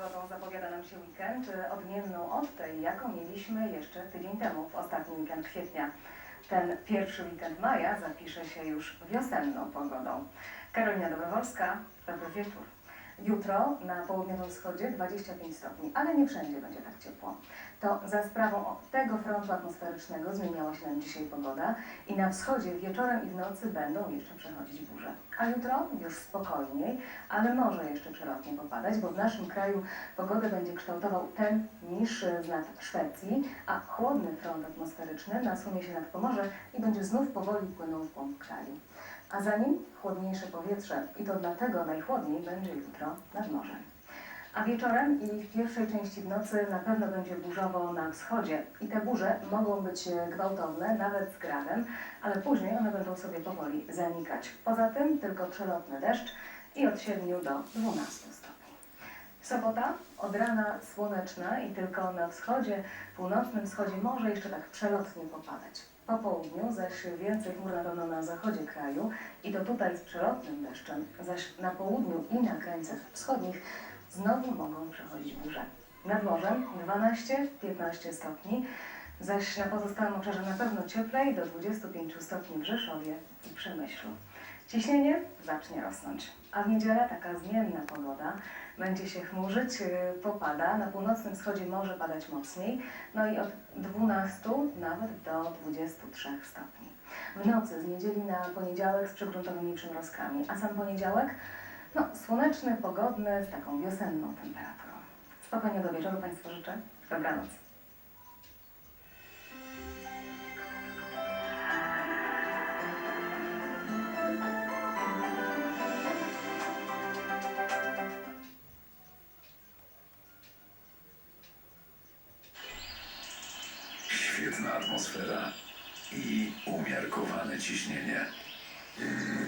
pogodą zapowiada nam się weekend, y, odmienną od tej, jaką mieliśmy jeszcze tydzień temu, w ostatni weekend kwietnia. Ten pierwszy weekend maja zapisze się już wiosenną pogodą. Karolina Dobrowolska, dobry wieczór. Jutro na południowym wschodzie 25 stopni, ale nie wszędzie będzie tak ciepło. To za sprawą tego frontu atmosferycznego zmieniała się nam dzisiaj pogoda i na wschodzie wieczorem i w nocy będą jeszcze przechodzić burze. A jutro już spokojniej, ale może jeszcze przelotnie popadać, bo w naszym kraju pogodę będzie kształtował ten niż z nad Szwecji, a chłodny front atmosferyczny nasunie się nad Pomorze i będzie znów powoli płynął w głąb kraju. A za nim chłodniejsze powietrze i to dlatego najchłodniej będzie jutro nad morzem. A wieczorem i w pierwszej części w nocy na pewno będzie burzowo na wschodzie i te burze mogą być gwałtowne, nawet z gradem, ale później one będą sobie powoli zanikać. Poza tym tylko przelotny deszcz i od 7 do 12 stopni. Sobota od rana słoneczna i tylko na wschodzie, północnym wschodzie może jeszcze tak przelotnie popadać. Po południu zaś więcej chmur na pewno na zachodzie kraju i to tutaj z przelotnym deszczem, zaś na południu i na krańcach wschodnich znowu mogą przechodzić burze. Nad morzem 12-15 stopni, zaś na pozostałym obszarze na pewno cieplej do 25 stopni w Rzeszowie i Przemyślu. Ciśnienie zacznie rosnąć, a w niedzielę taka zmienna pogoda. Będzie się chmurzyć, yy, popada, na północnym wschodzie może padać mocniej, no i od 12 nawet do 23 stopni. W nocy z niedzieli na poniedziałek z przygruntowymi przymrozkami, a sam poniedziałek no, słoneczny, pogodny, z taką wiosenną temperaturą. Spokojnego wieczoru Państwu życzę. Dobranoc. Świetna atmosfera i umiarkowane ciśnienie. Mm,